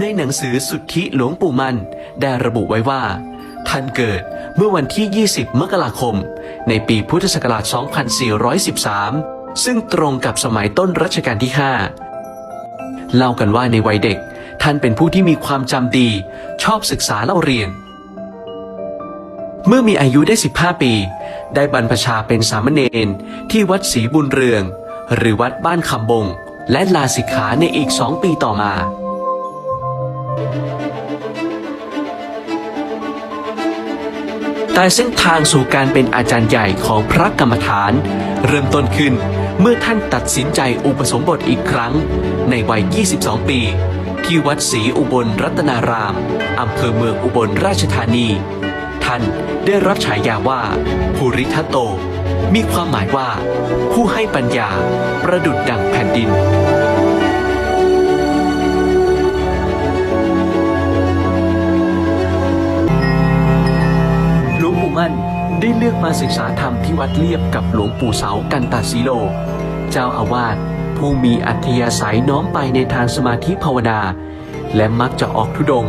ในหนังสือสุทธิหลวงปู่มันได้ระบุไว้ว่า ท่านเกิดเมื่อวันที่ 20 มกราคม ในปีพุทธศักราช 2413 ซึ่งตรงกับสมัยต้นรัชกาลที่ 5 เล่ากันว่าในวัยเด็ก ท่านเป็นผู้ที่มีความจำดี ชอบศึกษาเล่าเรียน เมื่อมีอายุได้ 15 ปี ได้บรรพชาเป็นสามเณรที่วัดศรีบุญเรือง หรือวัดบ้านคำบง และลาสิกขาในอีกสองปีต่อมา แต่เส้นทางสู่การเป็นอาจารย์ใหญ่ของพระกรรมฐาน เริ่มต้นขึ้นเมื่อท่านตัดสินใจอุปสมบทอีกครั้ง ในวัย 22 ปี ที่วัดศรีอุบลรัตนาราม อำเภอเมืองอุบลราชธานี ท่านได้รับฉายาว่าภูริทัตโต มีความหมายว่า ผู้ให้ปัญญาประดุดดังแผ่นดิน มาศึกษาธรรมที่วัดเลียบกับหลวงปู่เสากันตาสีโล เจ้าอาวาสผู้มีอัธยาศัยน้อมไปในทางสมาธิภาวนา และมักจะออกทุดง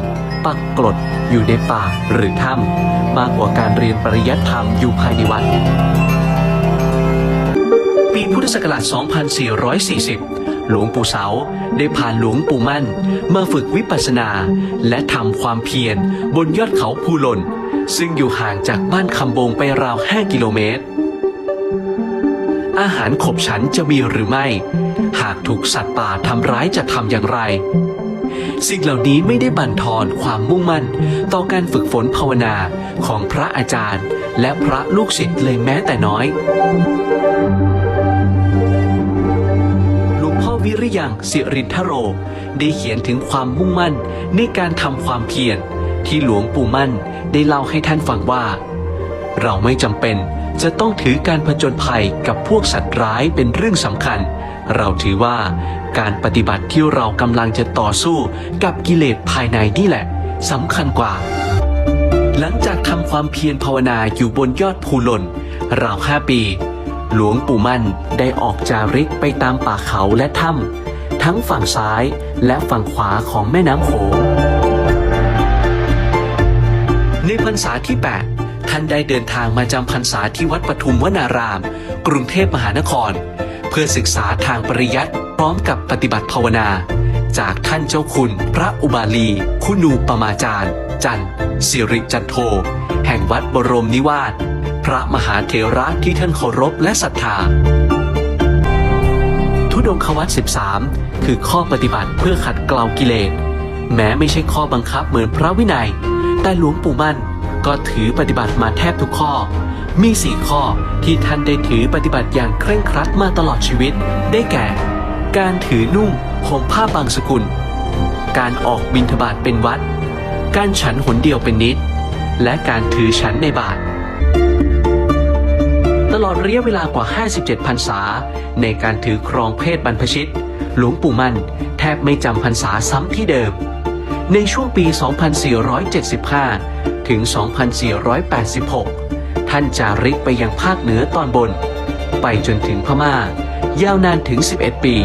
ปักกลดอยู่ในป่าหรือถ้ำมากกว่าการเรียนปริยัติธรรมอยู่ภายในวัด ปีพุทธศักราช 2440 หลวงปู่เสาได้พาหลวงปู่มั่น มาฝึกวิปัสสนา และทำความเพียรบนยอดเขาภูหลน ซึ่งอยู่ห่างจากบ้านคำบงไปราว 5 กิโลเมตร อาหารขบฉันจะมีหรือไม่ หากถูกสัตว์ป่าทำร้ายจะทำอย่างไร สิ่งเหล่านี้ไม่ได้บั่นทอนความมุ่งมั่น ต่อการฝึกฝนภาวนาของพระอาจารย์ และพระลูกศิษย์เลยแม้แต่น้อยหลวงพ่อวิริยังสิรินทโร ได้เขียนถึงความมุ่งมั่นในการทำความเพียร ที่หลวงปู่มั่นได้เล่าให้ท่านฟังว่า เราไม่จำเป็นจะต้องถือการผจญภัยกับพวกสัตว์ร้ายเป็นเรื่องสำคัญ เราถือว่าการปฏิบัติที่เรากำลังจะต่อสู้กับกิเลสภายในนี่แหละสำคัญกว่า หลังจากทำความเพียรภาวนาอยู่บนยอดภูหลนราวห้าปี หลวงปู่มั่นได้ออกจาริกไปตามป่าเขาและถ้ำทั้งฝั่งซ้ายและฝั่งขวาของแม่น้ำโขง รรษาที่ 8 ท่านได้เดินทางมาจำพรรษาที่วัดปทุมวนาราม กรุงเทพมหานคร เพื่อศึกษาทางปริยัติพร้อมกับปฏิบัติภาวนา จากท่านเจ้าคุณ พระอุบาลี คุณูปมาจารย์ จันทร์สิริจันโท แห่งวัดบรมนิวาสพระมหาเถระที่ท่านเคารพและศรัทธาทุดงควัต13 คือข้อปฏิบัติเพื่อขัดเกลากิเลส แม้ไม่ใช่ข้อบังคับเหมือนพระวินัย แต่หลวงปู่มั่น ก็ถือปฏิบัติมาแทบทุกข้อ มีสี่ข้อที่ท่านได้ถือปฏิบัติอย่างเคร่งครัดมาตลอดชีวิต ได้แก่ การถือนุ่งห่มผ้าบางสกุล การออกบิณฑบาตเป็นวัด การฉันหนเดียวเป็นนิด และการถือฉันในบาทตลอดระยะเวลากว่า 57 พรรษา ในการถือครองเพศบรรพชิต หลวงปู่มั่นแทบไม่จำพรรษาซ้ำที่เดิม ในช่วงปี 2475 ถึง 2486 ท่านจาริกไปยังภาคเหนือตอนบน ไปจนถึงพม่า ยาวนานถึง 11 ปี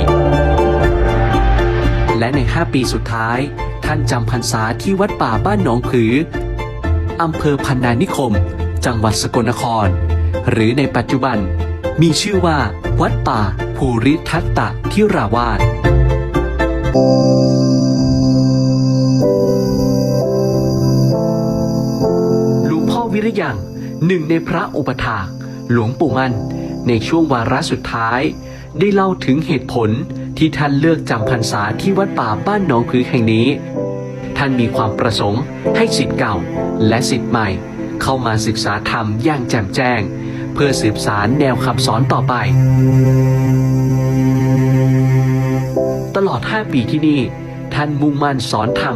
และใน 5 ปีสุดท้าย ท่านจำพรรษาที่วัดป่าบ้านหนองผืออำเภอพันนานิคม จังหวัดสกลนคร หรือในปัจจุบัน มีชื่อว่าวัดป่าภูริทัตตะทิราวาสหล วิริยังหนึ่งในพระอุปถากหลวงปู่มั่น ในช่วงวาระสุดท้าย ได้เล่าถึงเหตุผลที่ท่านเลือกจำพรรษาที่วัดป่าบ้านหนองผือแห่งนี้ ท่านมีความประสงค์ให้สิทธิ์เก่าและสิทธิ์ใหม่ เข้ามาศึกษาธรรมอย่างแจ่มแจ้ง เพื่อสืบสารแนวคำสอนต่อไป ตลอด 5 ปีที่นี่ ท่านมุ่งมั่นสอนธรรม